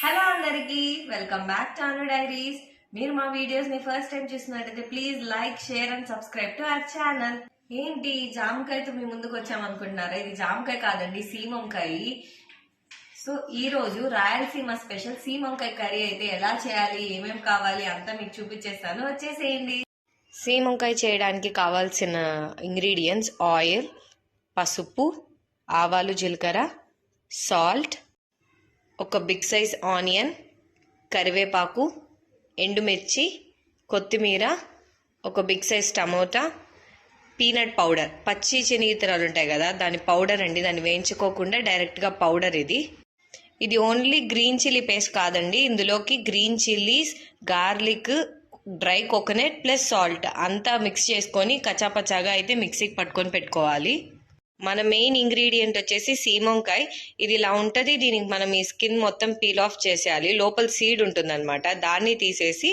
Hello అందరికి welcome back to Anu diaries. మీరు మా వీడియోస్ని ఫస్ట్ టైం చూసినట్టయితే please like share and subscribe to our channel ఏంటి జామకాయతో మీ ముందుకు వచ్చామనుకుంటున్నారా? ఇది జామకాయ కాదండి సీమంకాయ. సో ఈ రోజు రాయలసీమ స్పెషల్ సీమంకాయ కర్రీ అయితే ఎలా చేయాలి ఏమేమి కావాలి అంతా మీకు చూపించేస్తాను. వచ్చేసేయండి. సీమంకాయ చేయడానికి కావాల్సిన ఇంగ్రీడియంట్స్ ఆయిల్ పసుపు ఆవాలు జీలకర్ర సాల్ట్ ఒక బిగ్ సైజ్ ఆనియన్ కరివేపాకు ఎండుమిర్చి కొత్తిమీర ఒక big size tomato peanut powder పచ్చి శనగిత్తనాలు ఉంటాయి కదా దాని పౌడర్ అండి. దాన్ని వేయించుకోకుండా డైరెక్ట్గా పౌడర్ ఇది. ఇది ఓన్లీ గ్రీన్ చిల్లీ పేస్ట్ కాదండి. ఇందులోకి green chillies garlic dry coconut plus salt అంతా మిక్స్ చేసుకొని కచాపచాగా అయితే మిక్సీకి పట్టుకొని పెట్టుకోవాలి. మన మెయిన్ ఇంగ్రీడియంట్ వచ్చేసి సీమంకాయ ఇది ఇలా ఉంటుంది దీనికి మనం ఈ స్కిన్ మొత్తం పీల్ ఆఫ్ చేసేయాలి. లోపల సీడ్ ఉంటుందన్నమాట. దాన్ని తీసేసి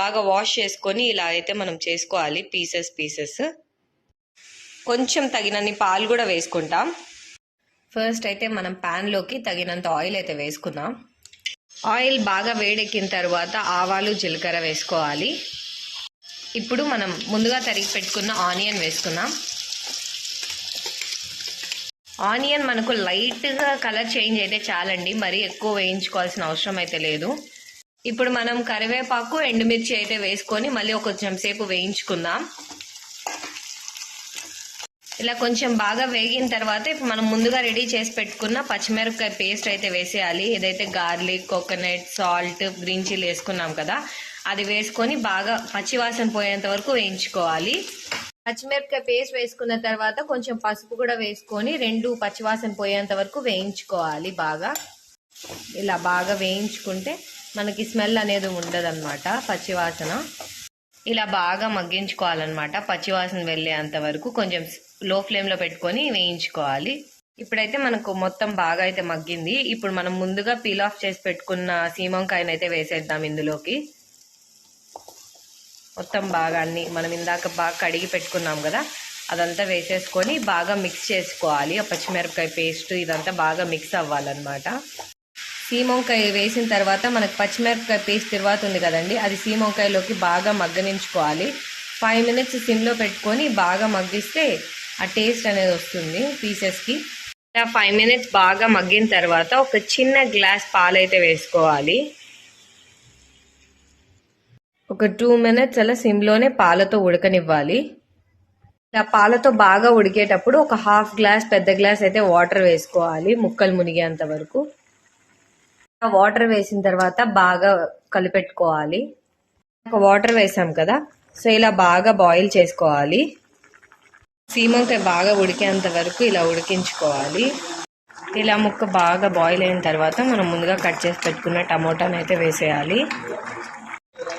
బాగా వాష్ చేసుకొని ఇలా అయితే మనం చేసుకోవాలి పీసెస్ పీసెస్ కొంచెం తగినన్ని పాలు కూడా వేసుకుంటాం. ఫస్ట్ అయితే మనం ప్యాన్లోకి తగినంత ఆయిల్ అయితే వేసుకుందాం. ఆయిల్ బాగా వేడెక్కిన తర్వాత ఆవాలు జీలకర్ర వేసుకోవాలి. ఇప్పుడు మనం ముందుగా తరిగి పెట్టుకున్న ఆనియన్ వేసుకుందాం. ఆనియన్ మనకు లైట్గా కలర్ చేంజ్ అయితే చాలండి. మరీ ఎక్కువ వేయించుకోవాల్సిన అవసరం అయితే లేదు. ఇప్పుడు మనం కరివేపాకు ఎండుమిర్చి అయితే వేసుకొని మళ్ళీ ఒక కొంచెం సేపు వేయించుకుందాం. ఇలా కొంచెం బాగా వేగిన తర్వాత ఇప్పుడు మనం ముందుగా రెడీ చేసి పెట్టుకున్న పచ్చిమిరపకాయ పేస్ట్ అయితే వేసేయాలి. ఏదైతే garlic coconut salt green chilli వేసుకున్నాం కదా అది వేసుకొని బాగా పచ్చివాసన పోయేంత వరకు వేయించుకోవాలి. పచ్చిమిరపకాయ పేస్ట్ వేసుకున్న తర్వాత కొంచెం పసుపు కూడా వేసుకొని రెండు పచ్చివాసన పోయేంత వరకు వేయించుకోవాలి బాగా. ఇలా బాగా వేయించుకుంటే మనకి స్మెల్ అనేది ఉండదన్నమాట పచ్చివాసన. ఇలా బాగా మగ్గించుకోవాలన్నమాట పచ్చివాసన వెళ్ళేంత వరకు కొంచెం లో ఫ్లేమ్లో పెట్టుకొని వేయించుకోవాలి. ఇప్పుడైతే మనకు మొత్తం బాగా అయితే మగ్గింది. ఇప్పుడు మనం ముందుగా పీల్ ఆఫ్ చేసి పెట్టుకున్న సీమంకాయనైతే వేసేద్దాం ఇందులోకి. మొత్తం బాగా అన్ని మనం ఇందాక బాగా కడిగి పెట్టుకున్నాం కదా అదంతా వేసేసుకొని బాగా మిక్స్ చేసుకోవాలి. ఆ పచ్చిమిరపకాయ పేస్ట్ ఇదంతా బాగా మిక్స్ అవ్వాలన్నమాట. సీమొంకాయ వేసిన తర్వాత మనకు పచ్చిమిరపకాయ పేస్ట్ తర్వాత ఉంది కదండి అది సీమొంకాయలోకి బాగా మగ్గనించుకోవాలి. ఫైవ్ మినిట్స్ సిమ్లో పెట్టుకొని బాగా మగ్గిస్తే ఆ టేస్ట్ అనేది వస్తుంది పీసెస్కి ఇలా ఫైవ్ మినిట్స్ బాగా మగ్గిన తర్వాత ఒక చిన్న గ్లాస్ పాలు అయితే వేసుకోవాలి. ఒక టూ మినిట్స్ అలా సిమ్లోనే పాలతో ఉడకనివ్వాలి. ఇలా పాలతో బాగా ఉడికేటప్పుడు ఒక హాఫ్ గ్లాస్ పెద్ద గ్లాస్ అయితే వాటర్ వేసుకోవాలి ముక్కలు మునిగేంత వరకు. వాటర్ వేసిన తర్వాత బాగా కలిపెట్టుకోవాలి. ఒక వాటర్ వేసాం కదా సో ఇలా బాగా బాయిల్ చేసుకోవాలి. సీమంకాయ బాగా ఉడికేంత వరకు ఇలా ఉడికించుకోవాలి. ఇలా ముక్క బాగా బాయిల్ అయిన తర్వాత మనం ముందుగా కట్ చేసి పెట్టుకున్న టమోటాని అయితే వేసేయాలి.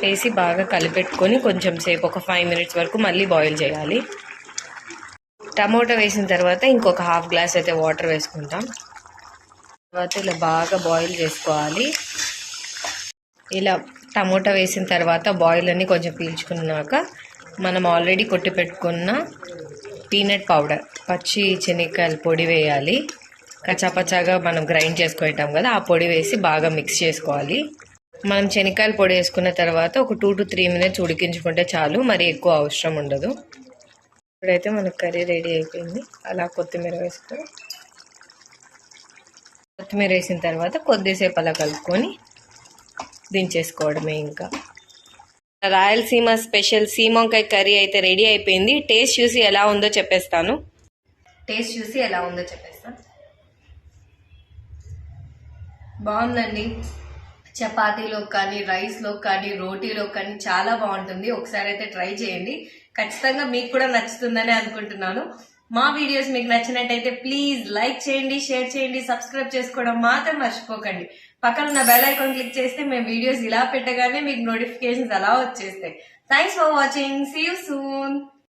వేసి బాగా కలిపెట్టుకొని కొంచెం సేపు ఒక ఫైవ్ మినిట్స్ వరకు మళ్ళీ బాయిల్ చేయాలి. టమోటా వేసిన తర్వాత ఇంకొక హాఫ్ గ్లాస్ అయితే వాటర్ వేసుకుంటాం. తర్వాత ఇలా బాగా బాయిల్ చేసుకోవాలి. ఇలా టమోటా వేసిన తర్వాత బాయిల్ అన్ని కొంచెం పీల్చుకున్నాక మనం ఆల్రెడీ కొట్టి పెట్టుకున్న పీనట్ పౌడర్ పచ్చి శనగకాయల పొడి వేయాలి. కచ్చాపచ్చాగా మనం గ్రైండ్ చేసుకుంటాం కదా ఆ పొడి వేసి బాగా మిక్స్ చేసుకోవాలి. మనం శనక్కాయల పొడి వేసుకున్న తర్వాత ఒక టూ టు త్రీ మినిట్స్ ఉడికించుకుంటే చాలు మరి ఎక్కువ అవసరం ఉండదు. ఇప్పుడైతే మనకు కర్రీ రెడీ అయిపోయింది. అలా కొత్తిమీర వేస్తాం కొత్తిమీర వేసిన తర్వాత కొద్దిసేపు అలా కలుపుకొని దించేసుకోవడమే ఇంకా. రాయలసీమ స్పెషల్ సీమంకాయ కర్రీ అయితే రెడీ అయిపోయింది. టేస్ట్ చూసి ఎలా ఉందో చెప్పేస్తాను. టేస్ట్ చూసి ఎలా ఉందో చెప్పేస్తాను. బాగుందండి. చపాతీలో కానీ రైస్లో కానీ రోటీలో కానీ చాలా బాగుంటుంది. ఒకసారి అయితే ట్రై చేయండి. ఖచ్చితంగా మీకు కూడా నచ్చుతుందని అనుకుంటున్నాను. మా వీడియోస్ మీకు నచ్చినట్టయితే ప్లీజ్ లైక్ చేయండి షేర్ చేయండి సబ్స్క్రైబ్ చేసుకోవడం మాత్రం మర్చిపోకండి. పక్కన ఉన్న బెల్ ఐకాన్ క్లిక్ చేస్తే మేము వీడియోస్ ఇలా పెట్టగానే మీకు నోటిఫికేషన్స్ అలా వచ్చేస్తాయి. Thanks for watching see you soon